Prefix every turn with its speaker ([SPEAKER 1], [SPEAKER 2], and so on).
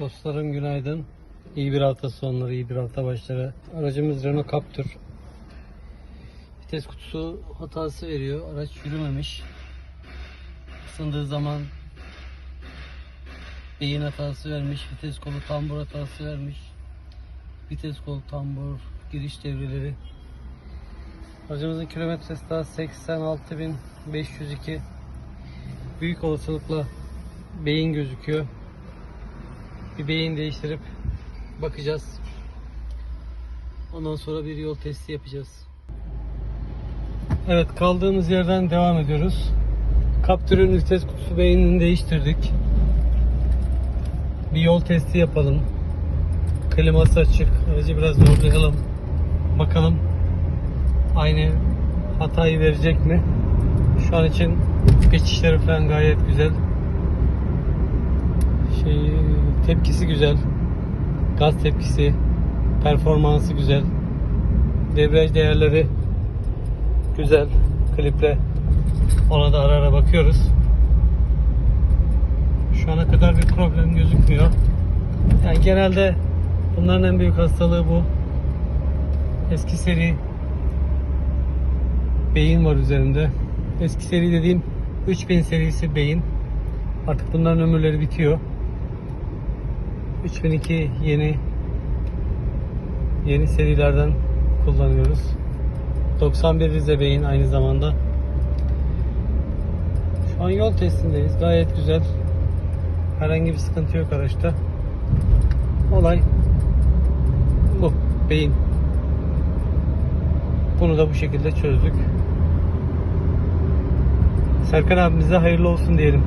[SPEAKER 1] Dostlarım günaydın. İyi bir hafta sonları, iyi bir hafta başları. Aracımız Renault Captur. Vites kutusu hatası veriyor. Araç yürümemiş. Isındığı zaman beyin hatası vermiş. Vites kolu tambur hatası vermiş. Vites kolu tambur giriş devreleri. Aracımızın kilometresi daha 86.502. Büyük olasılıkla beyin gözüküyor. Bir beyin değiştirip bakacağız. Ondan sonra bir yol testi yapacağız. Evet kaldığımız yerden devam ediyoruz. Kaptürün vites kutusu beynini değiştirdik. Bir yol testi yapalım. Kliması açık. Aracı biraz zorlayalım. Bakalım aynı hatayı verecek mi? Şu an için geçişleri falan gayet güzel. Tepkisi güzel. Gaz tepkisi, performansı güzel. Debriyaj değerleri güzel. Kliple ona da ara ara bakıyoruz. Şu ana kadar bir problem gözükmüyor. Yani genelde bunların en büyük hastalığı bu. Eski seri beyin var üzerinde. Eski seri dediğim 3000 serisi beyin. Artık bunların ömürleri bitiyor. 3002 yeni yeni serilerden kullanıyoruz. 91 Rize beyin aynı zamanda. Şu an yol testindeyiz. Gayet güzel. Herhangi bir sıkıntı yok araçta. Olay bu. Beyin. Bunu da bu şekilde çözdük. Serkan abimize hayırlı olsun diyelim.